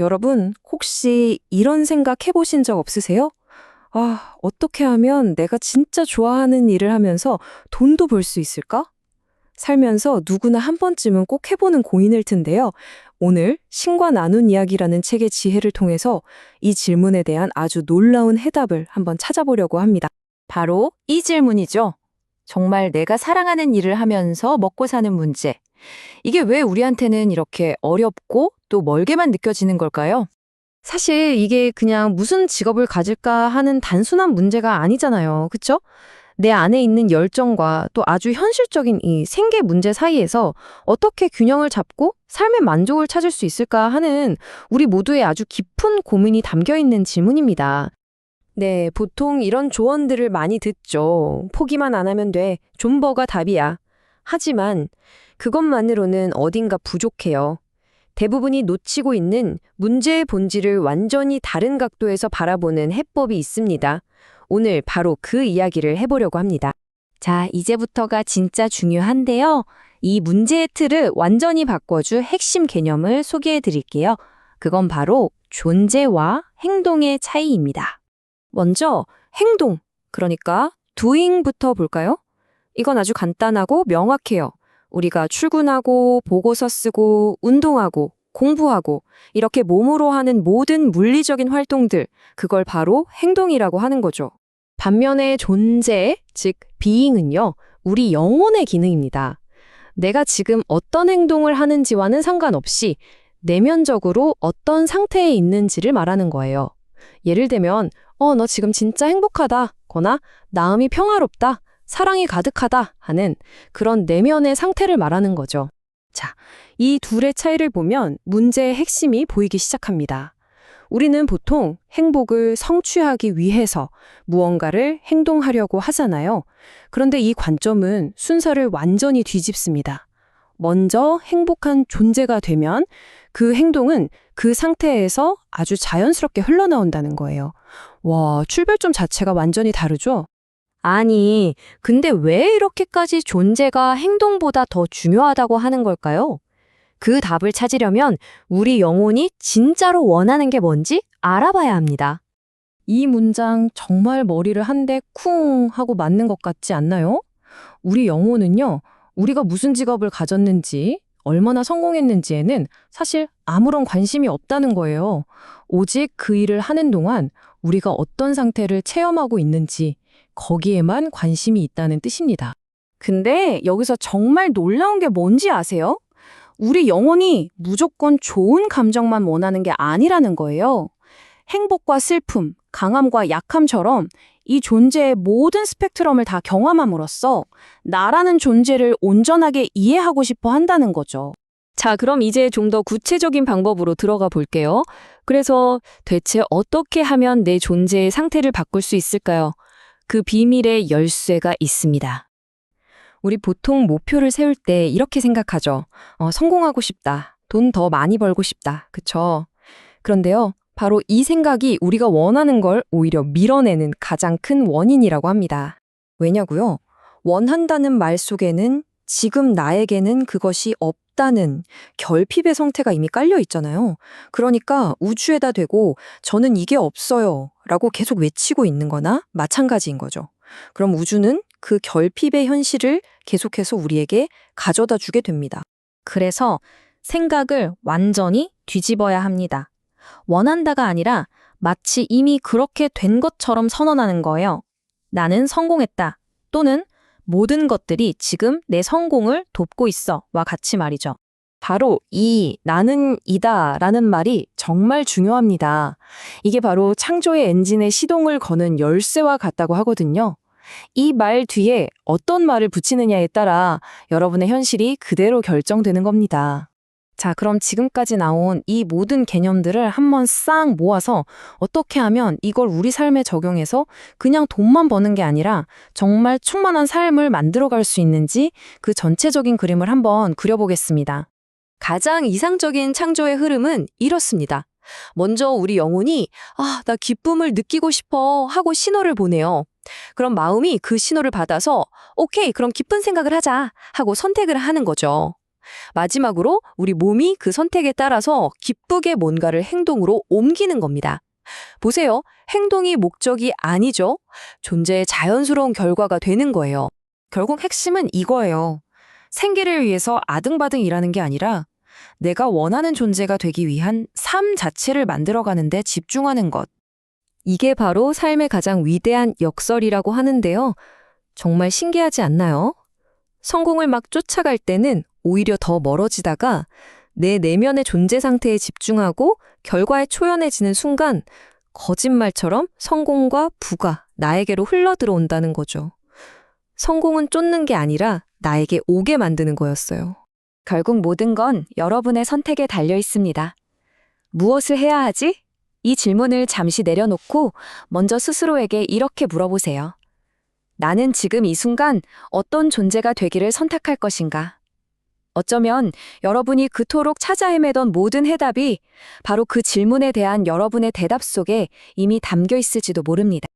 여러분, 혹시 이런 생각 해보신 적 없으세요? 아, 어떻게 하면 내가 진짜 좋아하는 일을 하면서 돈도 벌 수 있을까? 살면서 누구나 한 번쯤은 꼭 해보는 고민일 텐데요. 오늘 신과 나눈 이야기라는 책의 지혜를 통해서 이 질문에 대한 아주 놀라운 해답을 한번 찾아보려고 합니다. 바로 이 질문이죠. 정말 내가 사랑하는 일을 하면서 먹고 사는 문제. 이게 왜 우리한테는 이렇게 어렵고 또 멀게만 느껴지는 걸까요? 사실 이게 그냥 무슨 직업을 가질까 하는 단순한 문제가 아니잖아요. 그쵸? 내 안에 있는 열정과 또 아주 현실적인 이 생계 문제 사이에서 어떻게 균형을 잡고 삶의 만족을 찾을 수 있을까 하는 우리 모두의 아주 깊은 고민이 담겨 있는 질문입니다. 네, 보통 이런 조언들을 많이 듣죠. 포기만 안 하면 돼. 존버가 답이야. 하지만 그것만으로는 어딘가 부족해요. 대부분이 놓치고 있는 문제의 본질을 완전히 다른 각도에서 바라보는 해법이 있습니다. 오늘 바로 그 이야기를 해보려고 합니다. 자, 이제부터가 진짜 중요한데요. 이 문제의 틀을 완전히 바꿔줄 핵심 개념을 소개해 드릴게요. 그건 바로 존재와 행동의 차이입니다. 먼저 행동, 그러니까 doing부터 볼까요? 이건 아주 간단하고 명확해요. 우리가 출근하고 보고서 쓰고 운동하고 공부하고 이렇게 몸으로 하는 모든 물리적인 활동들, 그걸 바로 행동이라고 하는 거죠. 반면에 존재, 즉 being은요. 우리 영혼의 기능입니다. 내가 지금 어떤 행동을 하는지와는 상관없이 내면적으로 어떤 상태에 있는지를 말하는 거예요. 예를 들면 어, 너 지금 진짜 행복하다 거나 마음이 평화롭다, 사랑이 가득하다 하는 그런 내면의 상태를 말하는 거죠. 이 둘의 차이를 보면 문제의 핵심이 보이기 시작합니다. 우리는 보통 행복을 성취하기 위해서 무언가를 행동하려고 하잖아요. 그런데 이 관점은 순서를 완전히 뒤집습니다. 먼저 행복한 존재가 되면 그 행동은 그 상태에서 아주 자연스럽게 흘러나온다는 거예요. 와, 출발점 자체가 완전히 다르죠? 아니, 근데 왜 이렇게까지 존재가 행동보다 더 중요하다고 하는 걸까요? 그 답을 찾으려면 우리 영혼이 진짜로 원하는 게 뭔지 알아봐야 합니다. 이 문장 정말 머리를 한 대 쿵 하고 맞는 것 같지 않나요? 우리 영혼은요, 우리가 무슨 직업을 가졌는지, 얼마나 성공했는지에는 사실 아무런 관심이 없다는 거예요. 오직 그 일을 하는 동안 우리가 어떤 상태를 체험하고 있는지, 거기에만 관심이 있다는 뜻입니다. 근데 여기서 정말 놀라운 게 뭔지 아세요? 우리 영혼이 무조건 좋은 감정만 원하는 게 아니라는 거예요. 행복과 슬픔, 강함과 약함처럼 이 존재의 모든 스펙트럼을 다 경험함으로써 나라는 존재를 온전하게 이해하고 싶어 한다는 거죠. 자, 그럼 이제 좀 더 구체적인 방법으로 들어가 볼게요. 그래서 대체 어떻게 하면 내 존재의 상태를 바꿀 수 있을까요? 그 비밀의 열쇠가 있습니다. 우리 보통 목표를 세울 때 이렇게 생각하죠. 어, 성공하고 싶다. 돈 더 많이 벌고 싶다. 그쵸? 그런데요. 바로 이 생각이 우리가 원하는 걸 오히려 밀어내는 가장 큰 원인이라고 합니다. 왜냐고요? 원한다는 말 속에는 지금 나에게는 그것이 없다는 결핍의 성태가 이미 깔려 있잖아요. 그러니까 우주에다 대고 저는 이게 없어요. 라고 계속 외치고 있는 거나 마찬가지인 거죠. 그럼 우주는 그 결핍의 현실을 계속해서 우리에게 가져다 주게 됩니다. 그래서 생각을 완전히 뒤집어야 합니다. 원한다가 아니라 마치 이미 그렇게 된 것처럼 선언하는 거예요. 나는 성공했다. 또는 모든 것들이 지금 내 성공을 돕고 있어. 와 같이 말이죠. 바로 이 나는 이다 라는 말이 정말 중요합니다. 이게 바로 창조의 엔진의 시동을 거는 열쇠와 같다고 하거든요. 이 말 뒤에 어떤 말을 붙이느냐에 따라 여러분의 현실이 그대로 결정되는 겁니다. 자, 그럼 지금까지 나온 이 모든 개념들을 한번 싹 모아서 어떻게 하면 이걸 우리 삶에 적용해서 그냥 돈만 버는 게 아니라 정말 충만한 삶을 만들어갈 수 있는지 그 전체적인 그림을 한번 그려보겠습니다. 가장 이상적인 창조의 흐름은 이렇습니다. 먼저 우리 영혼이 아, 나 기쁨을 느끼고 싶어 하고 신호를 보내요. 그럼 마음이 그 신호를 받아서 오케이, 그럼 기쁜 생각을 하자 하고 선택을 하는 거죠. 마지막으로 우리 몸이 그 선택에 따라서 기쁘게 뭔가를 행동으로 옮기는 겁니다. 보세요. 행동이 목적이 아니죠. 존재의 자연스러운 결과가 되는 거예요. 결국 핵심은 이거예요. 생계를 위해서 아등바등 일하는 게 아니라 내가 원하는 존재가 되기 위한 삶 자체를 만들어가는데 집중하는 것. 이게 바로 삶의 가장 위대한 역설이라고 하는데요. 정말 신기하지 않나요? 성공을 막 쫓아갈 때는 오히려 더 멀어지다가 내 내면의 존재 상태에 집중하고 결과에 초연해지는 순간 거짓말처럼 성공과 부가 나에게로 흘러 들어온다는 거죠. 성공은 쫓는 게 아니라 나에게 오게 만드는 거였어요. 결국 모든 건 여러분의 선택에 달려 있습니다. 무엇을 해야 하지? 이 질문을 잠시 내려놓고 먼저 스스로에게 이렇게 물어보세요. 나는 지금 이 순간 어떤 존재가 되기를 선택할 것인가? 어쩌면 여러분이 그토록 찾아 헤매던 모든 해답이 바로 그 질문에 대한 여러분의 대답 속에 이미 담겨 있을지도 모릅니다.